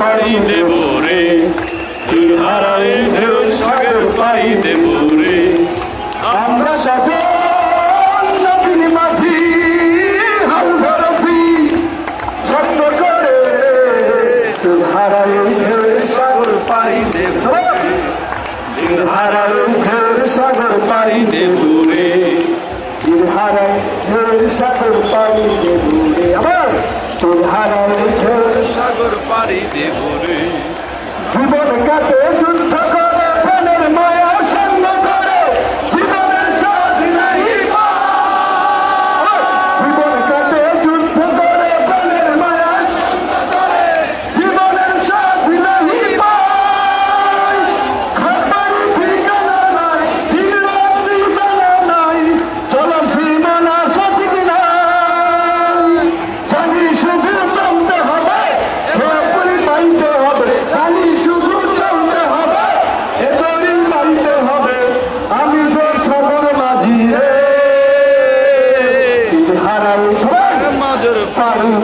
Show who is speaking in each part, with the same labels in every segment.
Speaker 1: পাড়ি দেব রে। তুই হারায় ঢেউ সাগর পাড়ি দেব রে।
Speaker 2: আমরা সকল নবীর মাঝি, হাল ধরেছি সত্য করে তুই হারাই ঢেউয়ের সাগর
Speaker 1: পাড়ি দেব
Speaker 2: তুই হারাই ঢেউয়ের সাগর পাড়ি
Speaker 1: দেব রে।
Speaker 2: তুই হারাই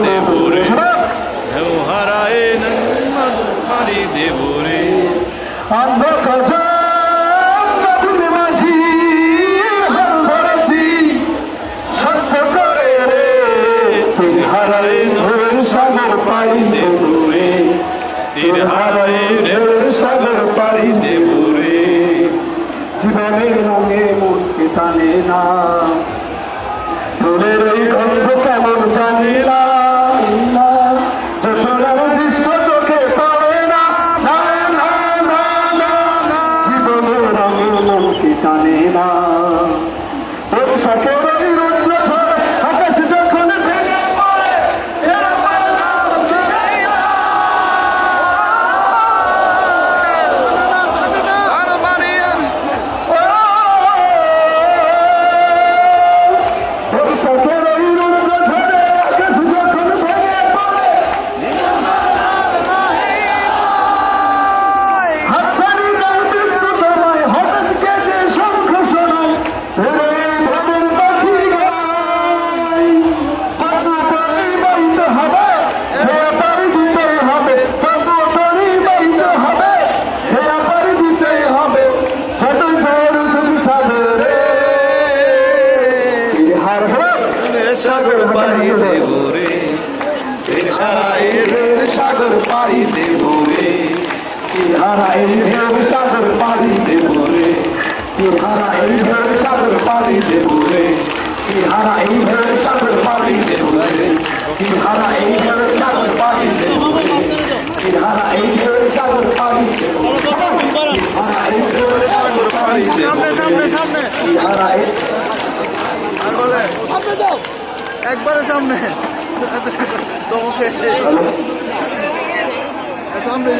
Speaker 2: দেব রে
Speaker 1: ঢেউ হারায় মাজর পাড়ি দেব রে
Speaker 2: অন্ধকার নবীন মাঝি হাল ধরেছি সত্য করে রে। তুই হারাই ধরে সাগর পাড়ি দেব রে
Speaker 1: তীর হারায় ঢেউ সাগর পাড়ি দেব রে
Speaker 2: জীবনের রঙে মনকে টানে না। সাগর
Speaker 1: পাড়ি দেব রে। হারায় ঢেউ সাগর পাড়ি দেব রে।
Speaker 2: হারা সাগর পাড়ি দেব রে। হারা ঢেউ সাগর পাড়ি দেব রে। হারা ঢেউ সাগর পাড়ি দেব রে। হারা ঢেউ সাগর পাড়ি দেব রে। হারা ঢেউ সাগর পাড়ি দেব হারা সাগর পাড়ি দেব
Speaker 3: সামনে সামনে সামনে।
Speaker 2: হারা এই
Speaker 3: আর বলে। সামনে যাও একবারে সামনে। সামনে।